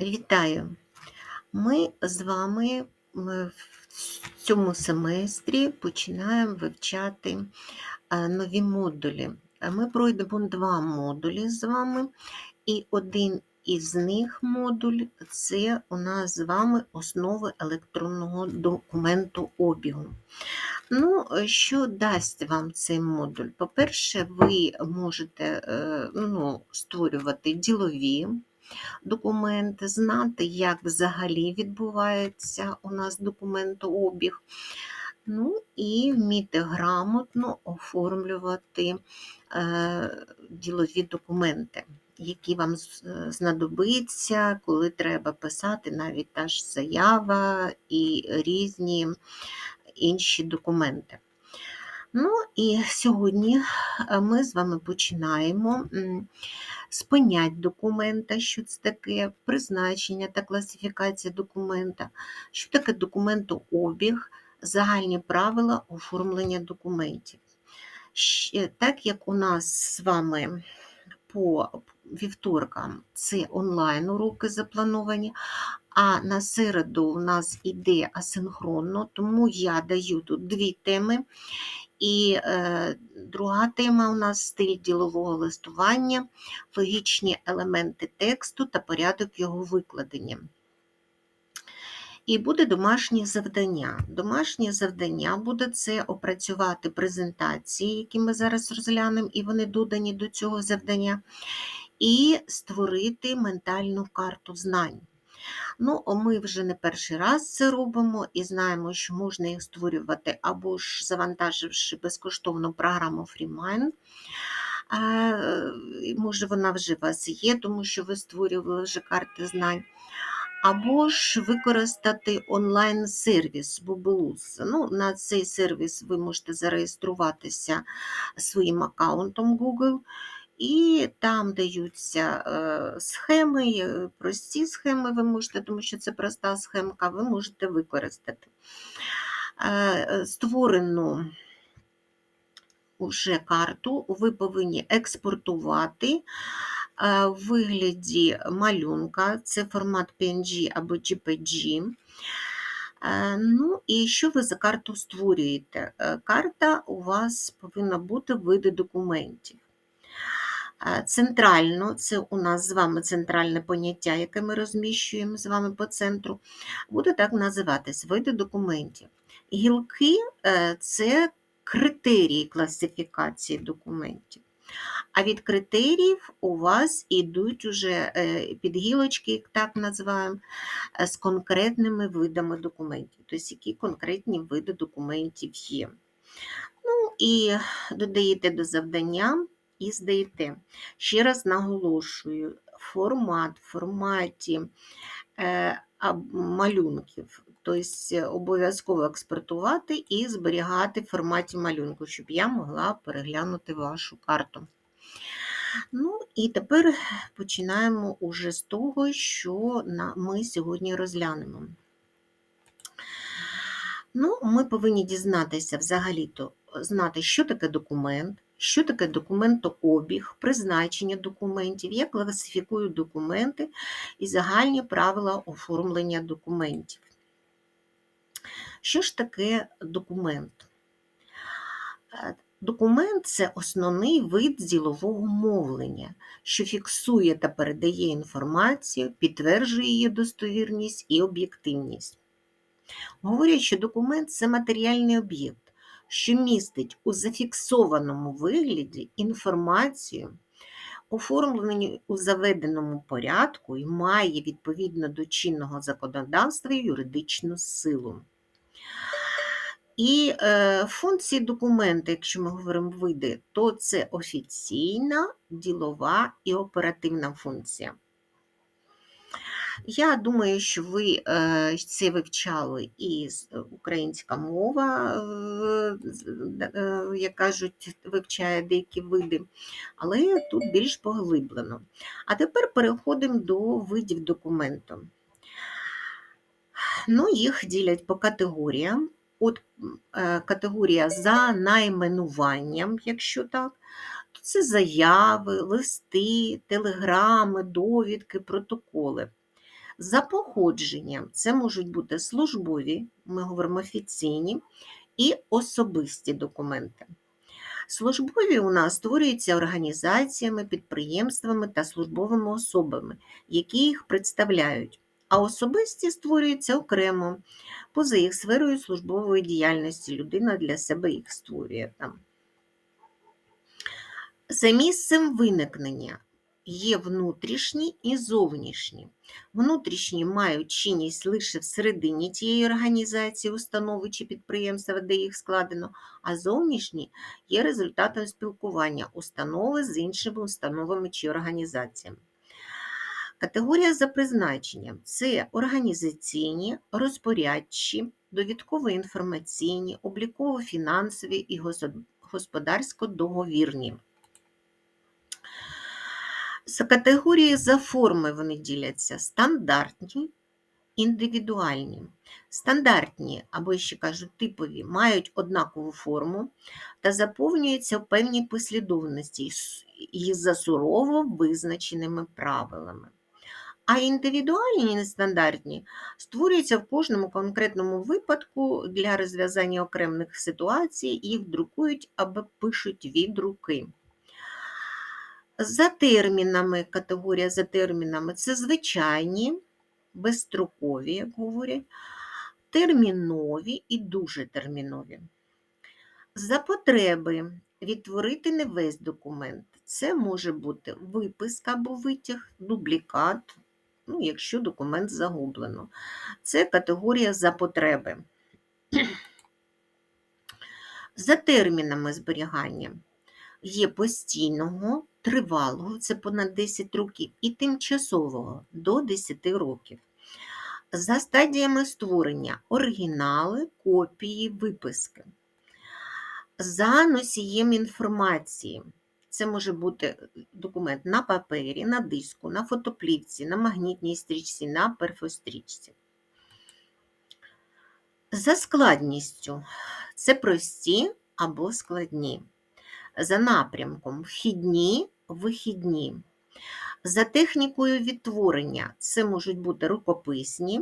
Вітаю! Ми з вами е, в цьому семестрі починаємо вивчати е, нові модулі. Ми пройдемо два модулі з вами, і один із них модуль це у нас з вами основи електронного документу обігу. Ну, що дасть вам цей модуль? По-перше, ви можете е, ну, створювати ділові документи, знати, як взагалі відбувається у нас документообіг. Ну і вміти грамотно оформлювати е, ділові документи, які вам е, знадобиться, коли треба писати навіть та ж заява і різні інші документи. Ну і сьогодні е, ми з вами починаємо з понять документа, що це таке, призначення та класифікація документа, що таке документообіг, загальні правила оформлення документів. Так як у нас з вами по вівторкам це онлайн уроки заплановані, а на середу у нас іде асинхронно, тому я даю тут дві теми. І е, друга тема у нас стиль ділового листування, логічні елементи тексту та порядок його викладення. І буде домашнє завдання. Домашнє завдання буде це опрацювати презентації, які ми зараз розглянемо, і вони додані до цього завдання, і створити ментальну карту знань. Ну, ми вже не перший раз це робимо і знаємо, що можна їх створювати або ж завантаживши безкоштовну програму FreeMind. Е, Може, вона вже у вас є, тому що ви створювали вже карти знань. Або ж використати онлайн-сервіс Bubelus. Ну, на цей сервіс ви можете зареєструватися своїм аккаунтом Google, і там даються е, схеми, е, прості схеми ви можете, тому що це проста схемка, ви можете використати. Е, Створену вже карту ви повинні експортувати в вигляді малюнка, це формат PNG або JPG. Е, Ну і що ви за карту створюєте? Карта у вас повинна бути в види документів. Центрально, це у нас з вами центральне поняття, яке ми розміщуємо з вами по центру, буде так називатись види документів. Гілки е, це критерії класифікації документів. А від критеріїв у вас ідуть уже е, підгілочки, як так називаємо, е, з конкретними видами документів, тобто які конкретні види документів є. Ну і додаєте до завдання і здаєте. Ще раз наголошую, формат, в форматі е, малюнків. Тобто обов'язково експортувати і зберігати в форматі малюнку, щоб я могла переглянути вашу карту. Ну і тепер починаємо уже з того, що ми сьогодні розглянемо. Ну, ми повинні дізнатися взагалі-то, знати, що таке документ, що таке документообіг, призначення документів, як класифікують документи і загальні правила оформлення документів. Що ж таке документ? Е, Документ це основний вид ділового мовлення, що фіксує та передає інформацію, підтверджує її достовірність і об'єктивність. Говорять, що документ це матеріальний об'єкт, що містить у зафіксованому вигляді інформацію, оформлену у заведеному порядку і має відповідно до чинного законодавства юридичну силу. І е, функції документа, якщо ми говоримо види, то це офіційна, ділова і оперативна функція. Я думаю, що ви е, це вивчали і е, українська мова, е, як кажуть, вивчає деякі види, але тут більш поглиблено. А тепер переходимо до видів документу. Ну, їх ділять по категоріям. От категорія за найменуванням, якщо так, то це заяви, листи, телеграми, довідки, протоколи. За походженням це можуть бути службові, ми говоримо офіційні, і особисті документи. Службові у нас створюються організаціями, підприємствами та службовими особами, які їх представляють, а особисті створюються окремо, поза їх сферою службової діяльності. Людина для себе їх створює там. За місцем виникнення є внутрішні і зовнішні. Внутрішні мають чинність лише всередині тієї організації, установи чи підприємства, де їх складено, а зовнішні є результатом спілкування установи з іншими установами чи організаціями. Категорія за призначенням це організаційні, розпорядчі, довідково-інформаційні, обліково-фінансові і господарсько-договірні. За категорії за форми вони діляться стандартні, індивідуальні. Стандартні, або ще кажуть, типові, мають однакову форму та заповнюються в певній послідовності і за сурово визначеними правилами. А індивідуальні нестандартні створюються в кожному конкретному випадку для розв'язання окремих ситуацій, їх друкують або пишуть від руки. За термінами, категорія за термінами це звичайні, безстрокові, як говорять, термінові і дуже термінові. За потреби відтворити не весь документ. Це може бути виписка або витяг, дублікат, ну, якщо документ загублено. Це категорія за потреби. За термінами зберігання є постійного, тривалого це понад 10 років, і тимчасового до 10 років. За стадіями створення оригінали, копії, виписки. За носієм інформації. Це може бути документ на папері, на диску, на фотоплівці, на магнітній стрічці, на перфострічці. За складністю це прості або складні. За напрямком вхідні, вихідні. За технікою відтворення це можуть бути рукописні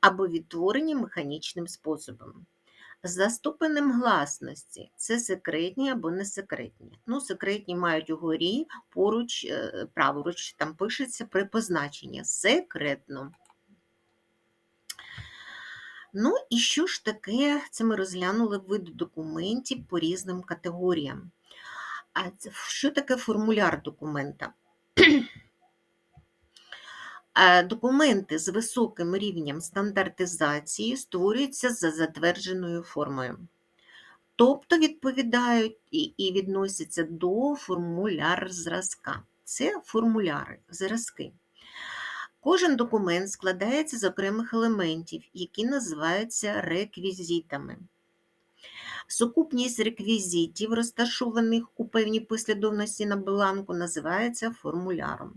або відтворені механічним способом. За ступенем гласності це секретні або не секретні. Ну, секретні мають угорі поруч, е, праворуч, там пишеться при позначенні секретно. Ну, і що ж таке, це ми розглянули види документів по різним категоріям. А що таке формуляр документа? Документи з високим рівнем стандартизації створюються за затвердженою формою, тобто відповідають і відносяться до формуляр зразка. Це формуляри, зразки. Кожен документ складається з окремих елементів, які називаються реквізитами. Сукупність реквізитів, розташованих у певній послідовності на бланку, називається формуляром.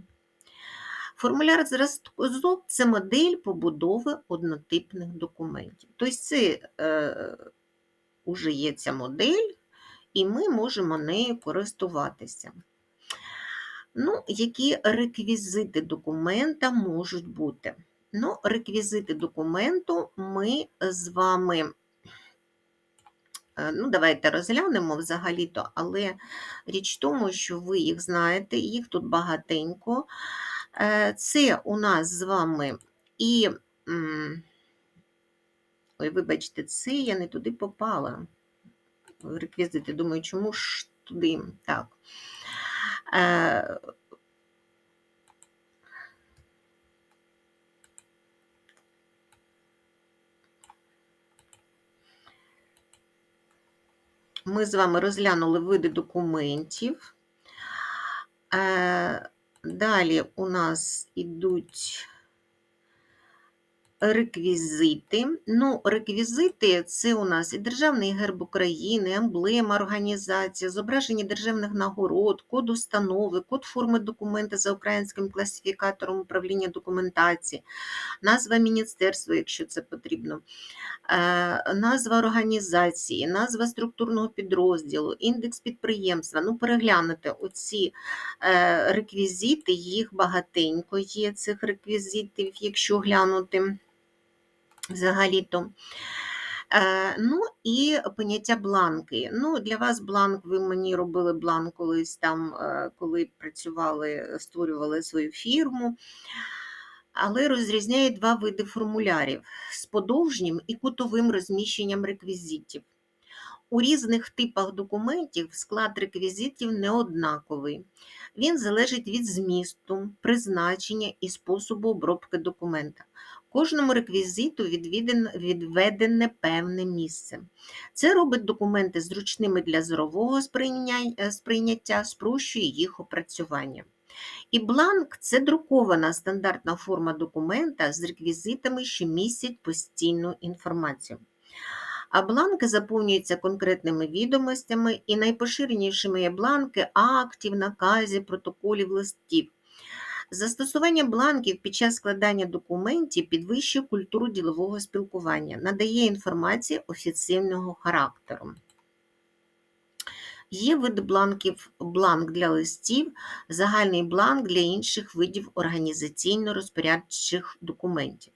Формуляр зразок це модель побудови однотипних документів. Тобто, це е, вже є ця модель, і ми можемо нею користуватися. Ну, Які реквізити документа можуть бути? Ну, Реквізити документу ми з вами Е, ну, Давайте розглянемо взагалі-то, але річ в тому, що ви їх знаєте, їх тут багатенько. Е, це у нас з вами і, ой, вибачте, це я не туди попала. Реквізити, думаю, чому ж туди? Так. Ми з вами розглянули види документів. Е, далі у нас йдуть реквізити. Ну, реквізити це у нас і Державний герб України, емблема організації, зображення державних нагород, код установи, код форми документа за українським класифікатором управління документації, назва міністерства, якщо це потрібно, е, назва організації, назва структурного підрозділу, індекс підприємства. Ну, переглянути оці е, реквізити, їх багатенько є цих реквізитів, якщо глянути взагалі-то. Е, Ну і поняття бланки. Ну, Для вас бланк, ви мені робили бланк колись там, е, коли працювали, створювали свою фірму. Але розрізняє два види формулярів з подовжнім і кутовим розміщенням реквізитів. У різних типах документів склад реквізитів не однаковий. Він залежить від змісту, призначення і способу обробки документа. Кожному реквізиту відведене певне місце. Це робить документи зручними для зорового е, сприйняття, спрощує їх опрацювання. І бланк це друкована стандартна форма документа з реквізитами, що містять постійну інформацію. А бланки заповнюються конкретними відомостями, і найпоширенішими є бланки актів, наказів, протоколів, листів. Застосування бланків під час складання документів підвищує культуру ділового спілкування, надає інформації офіційного характеру. Є вид бланків, бланк для листів, загальний бланк для інших видів організаційно-розпорядчих документів.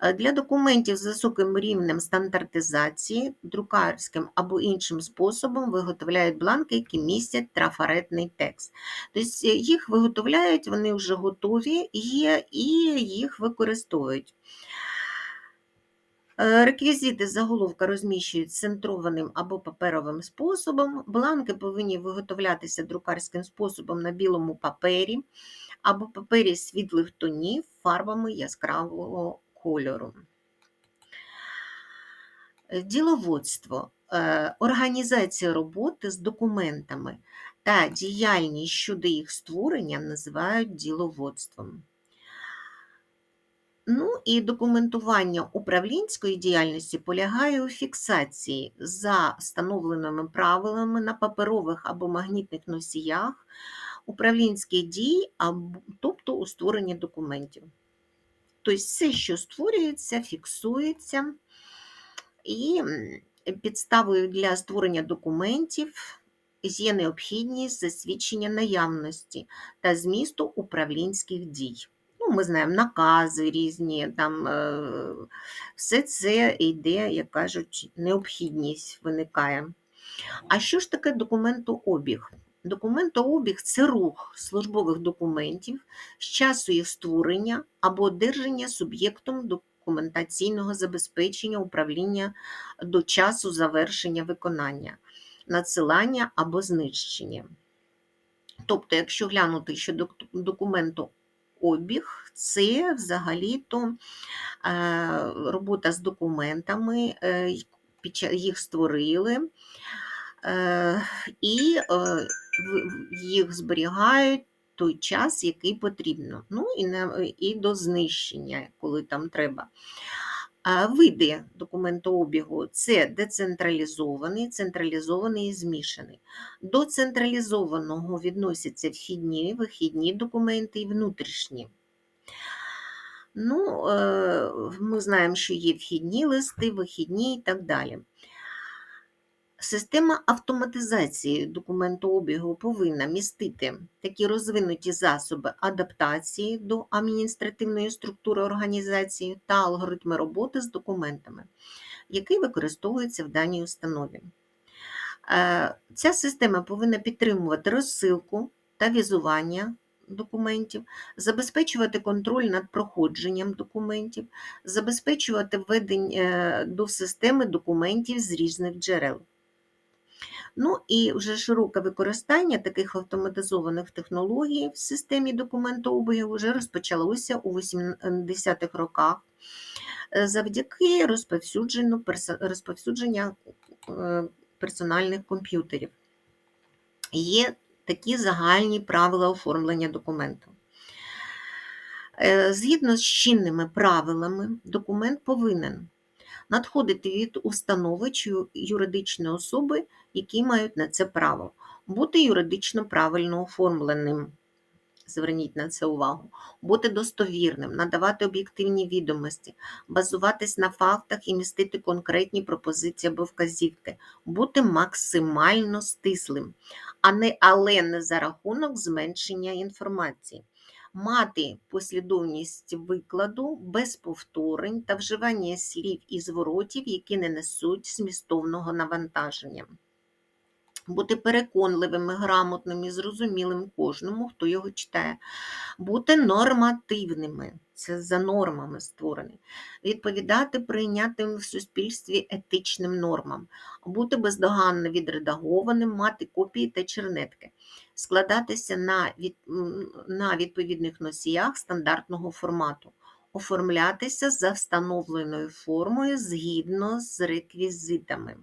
Е, Для документів з високим рівнем стандартизації, друкарським або іншим способом виготовляють бланки, які містять трафаретний текст. Тобто е, їх виготовляють, вони вже готові є і їх використовують. Е, Реквізити заголовка розміщують центрованим або паперовим способом. Бланки повинні виготовлятися друкарським способом на білому папері або папері світлих тонів фарбами яскравого кольору. Діловодство е, організація роботи з документами та діяльність щодо їх створення називають діловодством. Ну і документування управлінської діяльності полягає у фіксації за встановленими правилами на паперових або магнітних носіях управлінських дій, тобто у створенні документів. Тобто все, що створюється, фіксується, і підставою для створення документів є необхідність засвідчення наявності та змісту управлінських дій. Ну, ми знаємо накази різні, там е, все це йде, як кажуть, необхідність виникає. А що ж таке документообіг? Документообіг це рух службових документів з часу їх створення або одержання суб'єктом документаційного забезпечення управління до часу завершення виконання, надсилання або знищення. Тобто, якщо глянути, що док- документообіг це взагалі-то е, робота з документами, е, їх створили. Е, і їх зберігають той час, який потрібно. Ну і, на, і до знищення, коли там треба. Види документообігу це децентралізований, централізований і змішаний. До централізованого відносяться вхідні, вихідні документи і внутрішні. Ну, е, ми знаємо, що є вхідні листи, вихідні і так далі. Система автоматизації документообігу повинна містити такі розвинуті засоби адаптації до адміністративної структури організації та алгоритми роботи з документами, які використовуються в даній установі. Е, Ця система повинна підтримувати розсилку та візування документів, забезпечувати контроль над проходженням документів, забезпечувати введення е, до системи документів з різних джерел. Ну і вже широке використання таких автоматизованих технологій в системі документообігу вже розпочалося у 80-х роках е, завдяки розповсюдженню розповсюдження е, персональних комп'ютерів. Є такі загальні правила оформлення документу. Е, Згідно з чинними правилами, документ повинен надходити від установи чи юридичної особи, які мають на це право, бути юридично правильно оформленим. Зверніть на це увагу, бути достовірним, надавати об'єктивні відомості, базуватись на фактах і містити конкретні пропозиції або вказівки, бути максимально стислим, а не, але не за рахунок зменшення інформації, мати послідовність викладу без повторень та вживання слів і зворотів, які не несуть змістовного навантаження. Бути переконливим, грамотним і зрозумілим кожному, хто його читає. Бути нормативними, це за нормами створений. Відповідати прийнятим в суспільстві етичним нормам, бути бездоганно відредагованим, мати копії та чернетки, складатися на, від, на відповідних носіях стандартного формату, оформлятися за встановленою формою згідно з реквізитами.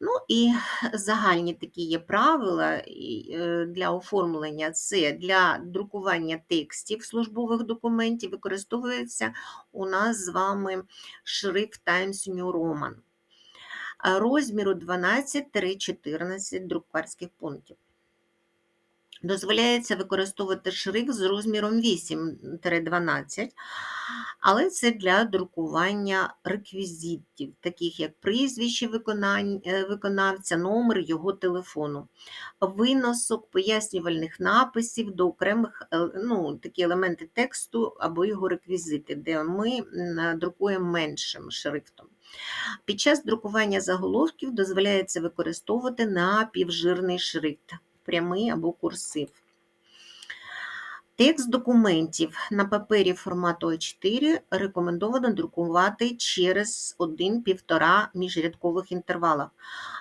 Ну і загальні такі є правила е, для оформлення. Це для друкування текстів службових документів використовується у нас з вами шрифт Times New Roman розміру 12-14 друкарських пунктів. Дозволяється використовувати шрифт з розміром 8-12, але це для друкування реквізитів, таких як прізвище е, виконавця, номер його телефону, виносок пояснювальних написів до окремих е, ну, такі елементи тексту або його реквізити, де ми друкуємо меншим шрифтом. Під час друкування заголовків дозволяється використовувати напівжирний шрифт, прямий або курсив. Текст документів на папері формату А4 рекомендовано друкувати через 1-1,5 міжрядкових інтервалах,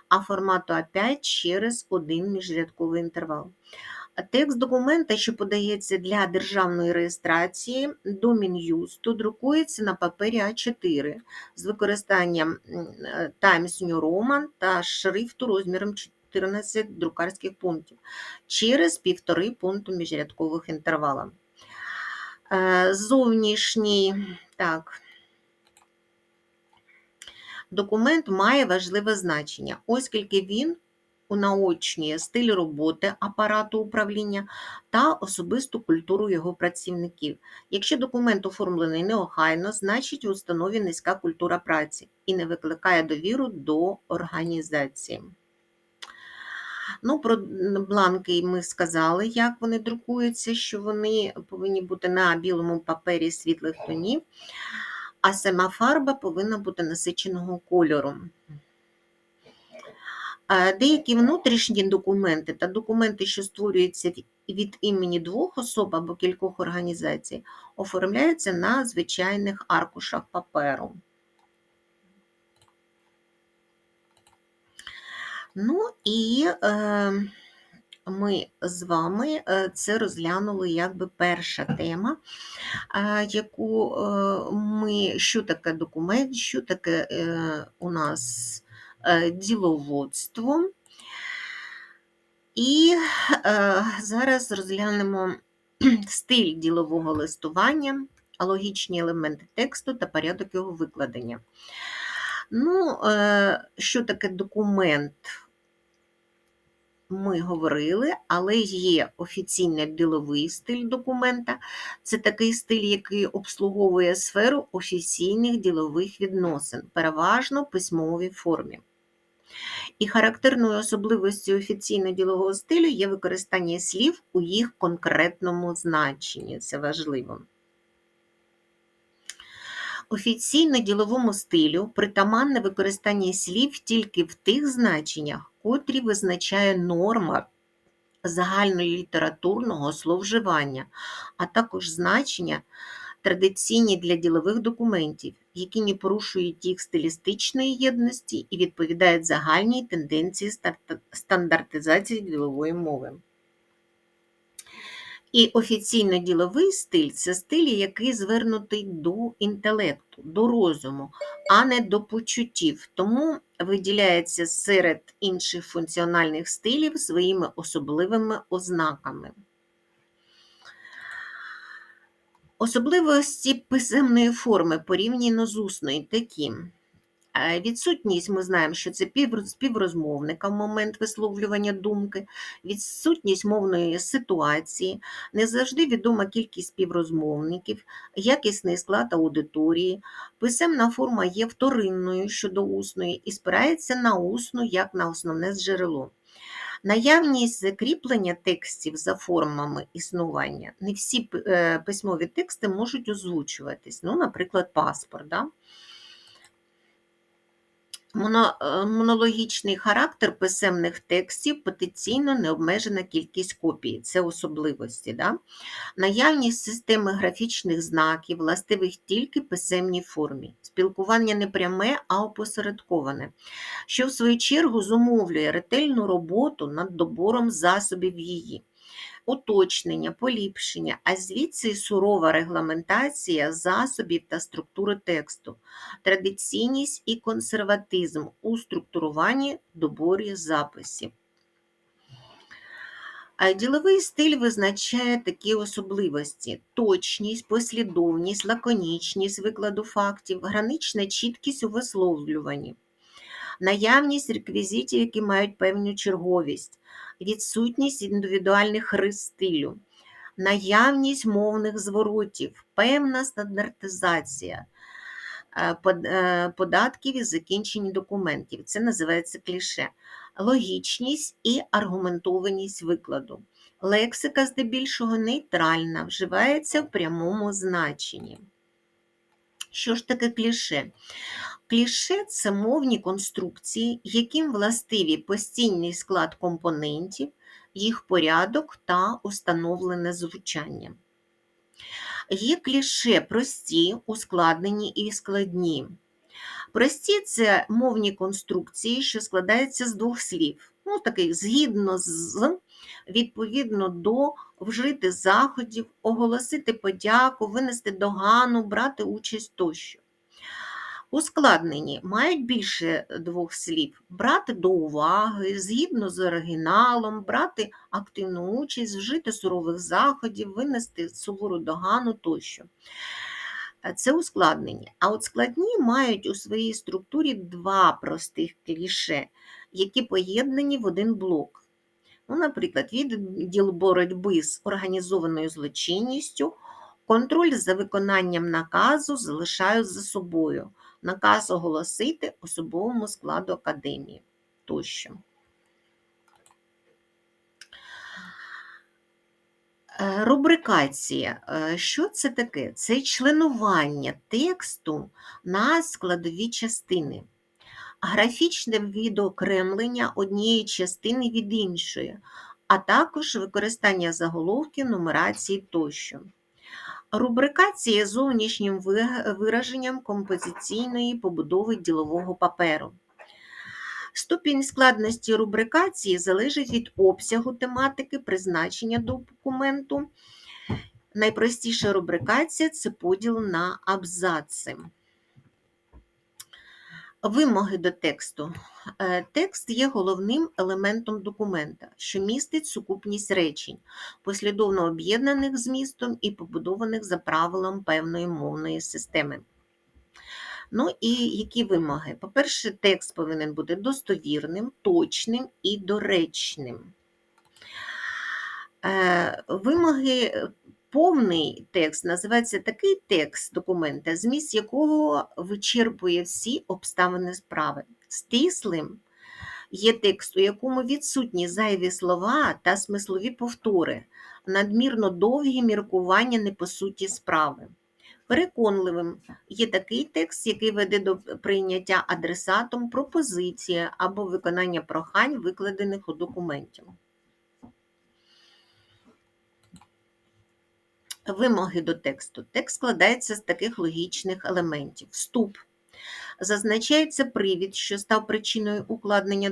а формату А5 через 1 міжрядковий інтервал. Текст документа, що подається для державної реєстрації до Мін'юсту, друкується на папері А4 з використанням е, Times New Roman та шрифту розміром 14 друкарських пунктів через півтори пункту міжрядкових інтервала. Е, Зовнішній так, документ має важливе значення, оскільки він унаочнює стиль роботи апарату управління та особисту культуру його працівників. Якщо документ оформлений неохайно, значить у установі низька культура праці і не викликає довіру до організації. Ну, про бланки ми сказали, як вони друкуються, що вони повинні бути на білому папері світлих тонів, а сама фарба повинна бути насиченого кольору. Е, Деякі внутрішні документи та документи, що створюються від- від імені двох особ або кількох організацій, оформляються на звичайних аркушах паперу. Ну і е, ми з вами е, це розглянули якби перша тема, е, яку е, ми, що таке документ, що таке у нас діловодство. І зараз розглянемо стиль ділового листування, логічні елементи тексту та порядок його викладення. Ну, що таке документ? Ми говорили, але є офіційний діловий стиль документа. Це такий стиль, який обслуговує сферу офіційних ділових відносин, переважно в письмовій формі. І характерною особливістю офіційно-ділового стилю є використання слів у їх конкретному значенні. Це важливо. Офіційно-діловому стилю притаманне використання слів тільки в тих значеннях, котрі визначає норма загальнолітературного словживання, а також значення, традиційні для ділових документів, які не порушують їх стилістичної єдності і відповідають загальній тенденції стандартизації ділової мови. І офіційно-діловий стиль це стиль, який звернутий до інтелекту, до розуму, а не до почуттів, тому виділяється серед інших функціональних стилів своїми особливими ознаками. Особливості писемної форми порівняно з усною такі. Е, Відсутність, ми знаємо, що це співрозмовника в момент висловлювання думки, відсутність мовної ситуації, не завжди відома кількість співрозмовників, якісний склад аудиторії. Писемна форма є вторинною щодо усної і спирається на усну як на основне джерело. Наявність закріплення текстів за формами існування. Не всі е, письмові тексти можуть озвучуватись. Ну, наприклад, паспорт. Да? Е, монологічний характер писемних текстів потенційно необмежена кількість копій. Це особливості. Да? Наявність системи графічних знаків, властивих тільки писемній формі. Спілкування не пряме, а опосередковане, що в свою чергу зумовлює ретельну роботу над добором засобів її. Уточнення, поліпшення, а звідси сурова регламентація засобів та структури тексту, традиційність і консерватизм у структуруванні доборі записів. Діловий стиль визначає такі особливості: точність, послідовність, лаконічність викладу фактів, гранична чіткість у висловлюванні, наявність реквізитів, які мають певну черговість, відсутність індивідуальних рис стилю, наявність мовних зворотів, певна стандартизація е, е, податків і закінчень документів. Це називається кліше. Логічність і аргументованість викладу. Лексика здебільшого нейтральна, вживається в прямому значенні. Що ж таке кліше? Кліше це мовні конструкції, яким властиві постійний склад компонентів, їх порядок та установлене звучання. Є кліше прості, ускладнені і складні. Прості це мовні конструкції, що складаються з двох слів. Ну, таких згідно з, відповідно до вжити заходів, оголосити подяку, винести догану, брати участь тощо. Ускладнені мають більше двох слів: брати до уваги, згідно з оригіналом, брати активну участь, вжити сурових заходів, винести сувору догану тощо. Е, Це ускладнені. А от складні мають у своїй структурі два простих кліше, які поєднані в один блок. Ну, наприклад, відділ боротьби з організованою злочинністю, контроль за виконанням наказу залишають за собою. Наказ оголосити особовому складу академії тощо. Е, Рубрикація. Е, Що це таке? Це членування тексту на складові частини, графічне відокремлення однієї частини від іншої, а також використання заголовків, нумерації тощо. Рубрикація зовнішнім вираженням композиційної побудови ділового паперу. Ступінь складності рубрикації залежить від обсягу тематики, призначення документу. Найпростіша рубрикація це поділ на абзаци. Вимоги до тексту. Е, Текст є головним елементом документа, що містить сукупність речень, послідовно об'єднаних змістом і побудованих за правилом певної мовної системи. Ну і які вимоги? По-перше, текст повинен бути достовірним, точним і доречним. Е, Вимоги повний текст називається такий текст документа, зміст якого вичерпує всі обставини справи. Стислим є текст, у якому відсутні зайві слова та смислові повтори, надмірно довгі міркування не по суті справи. Переконливим є такий текст, який веде до прийняття адресатом пропозиції або виконання прохань, викладених у документі. Вимоги до тексту. Текст складається з таких логічних елементів. Вступ. Зазначається привід, що став причиною укладення,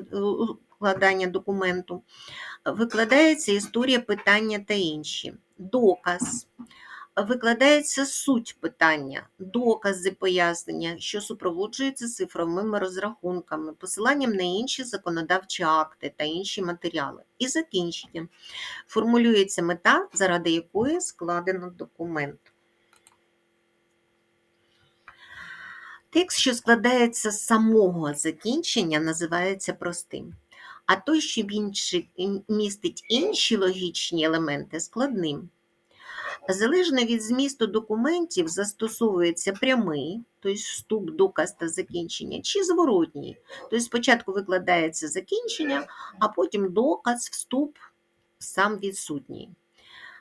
укладання документу. Викладається історія питання та інші. Доказ викладається суть питання, докази пояснення, що супроводжується цифровими розрахунками, посиланням на інші законодавчі акти та інші матеріали. І закінчення. Формулюється мета, заради якої складено документ. Текст, що складається з самого закінчення, називається простим. А той, що він містить інші логічні елементи, складним. Залежно від змісту документів застосовується прямий, тобто вступ, доказ та закінчення, чи зворотній. Тобто спочатку викладається закінчення, а потім доказ, вступ сам відсутній.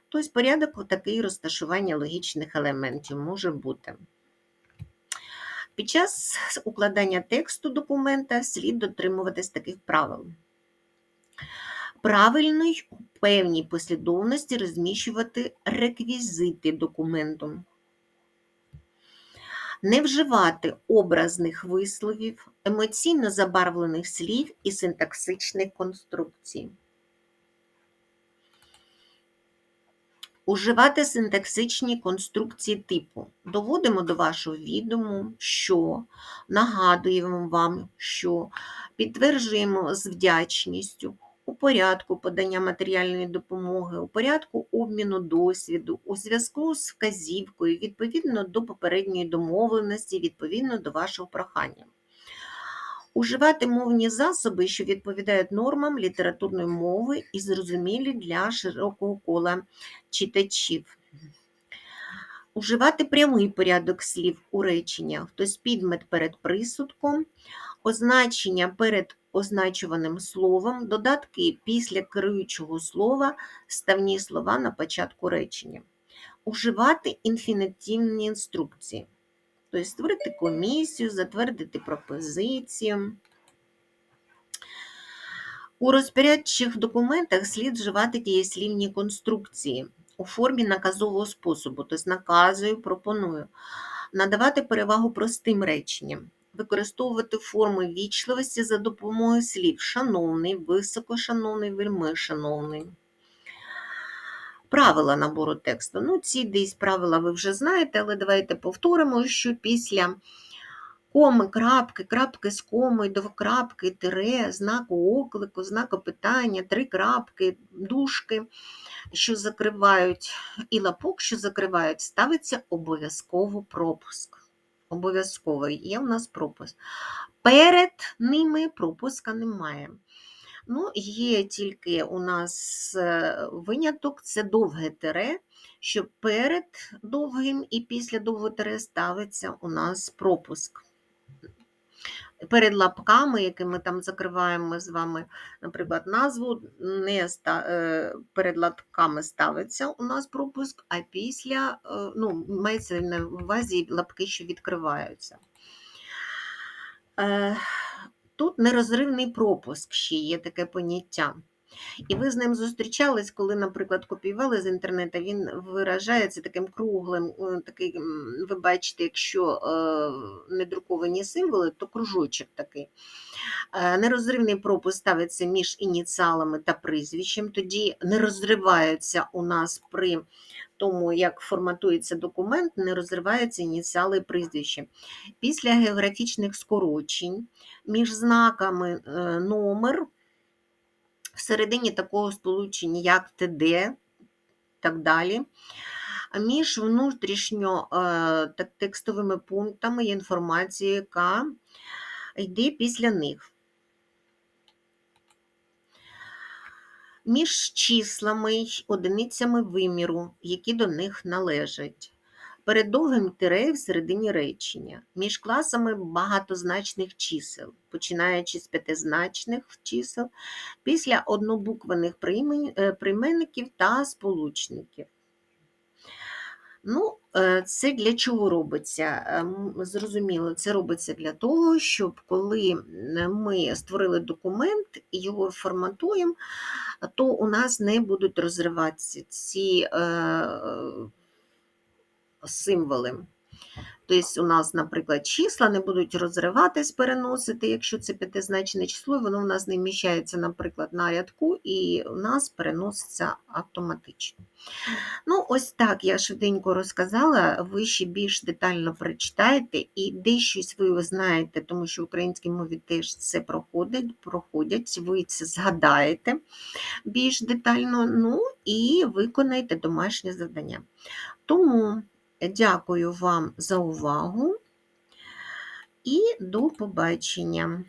Тобто порядок такий розташування логічних елементів може бути. Під час укладання тексту документа слід дотримуватись таких правил. Правильно й у певній послідовності розміщувати реквізити документу. Не вживати образних висловів, емоційно забарвлених слів і синтаксичних конструкцій. Уживати синтаксичні конструкції типу доводимо до вашого відому, що, нагадуємо вам, що, підтверджуємо з вдячністю, у порядку подання матеріальної допомоги, у порядку обміну досвіду, у зв'язку з вказівкою, відповідно до попередньої домовленості, відповідно до вашого прохання. Уживати мовні засоби, що відповідають нормам літературної мови і зрозумілі для широкого кола читачів. Уживати прямий порядок слів у реченнях, тобто підмет перед присудком, означення перед означуваним словом, додатки після керуючого слова, ставні слова на початку речення. Уживати інфінітивні інструкції. Тобто створити комісію, затвердити пропозицію. У розпорядчих документах слід вживати дієслівні конструкції у формі наказового способу, тобто наказую, пропоную, надавати перевагу простим реченням, використовувати форми вічливості за допомогою слів шановний, високошановний, вельми шановний. Правила набору тексту. Ну, ці десь правила ви вже знаєте, але давайте повторимо, що після коми, крапки, крапки з комою, двокрапки, тире, знаку оклику, знаку питання, три крапки, дужки, що закривають, і лапок, що закривають, ставиться обов'язково пропуск. Обов'язково є у нас пропуск. Перед ними пропуска немає. Ну, Є тільки у нас е, виняток це довге тире, що перед довгим і після довгого тире ставиться у нас пропуск. Перед лапками, якими там закриваємо з вами, наприклад, назву, не ста... Е, перед лапками ставиться у нас пропуск, а після е, ну, мається на увазі лапки, що відкриваються. Тут нерозривний пропуск ще є таке поняття. І ви з ним зустрічались, коли, наприклад, копіювали з інтернету, він виражається таким круглим, е, такий, ви бачите, якщо е, не друковані символи, то кружочок такий. Е, нерозривний пропуск ставиться між ініціалами та прізвищем, тоді не розриваються у нас при тому, як форматується документ, не розриваються ініціали і прізвище. Після географічних скорочень між знаками номер всередині такого сполучення, як ТД так далі. Між внутрішньо е, текстовими пунктами є інформація, яка йде після них. Між числами й одиницями виміру, які до них належать перед довгим тире в середині речення, між класами багатозначних чисел, починаючи з п'ятизначних чисел, після однобуквених е, прийменників та сполучників. Ну, е, Це для чого робиться? Ем, зрозуміло, це робиться для того, щоб коли ми створили документ і його форматуємо, то у нас не будуть розриватися ці е, символи. Тобто, у нас, наприклад, числа не будуть розриватись, переносити, якщо це п'ятизначне число, воно у нас не вміщається, наприклад, на рядку, і у нас переноситься автоматично. Ну, ось так я швиденько розказала, ви ще більш детально прочитаєте, і дещось ви знаєте, тому що в українській мові теж це проходить, проходять, ви це згадаєте більш детально, ну і виконаєте домашнє завдання. Тому. Дякую вам за увагу і до побачення!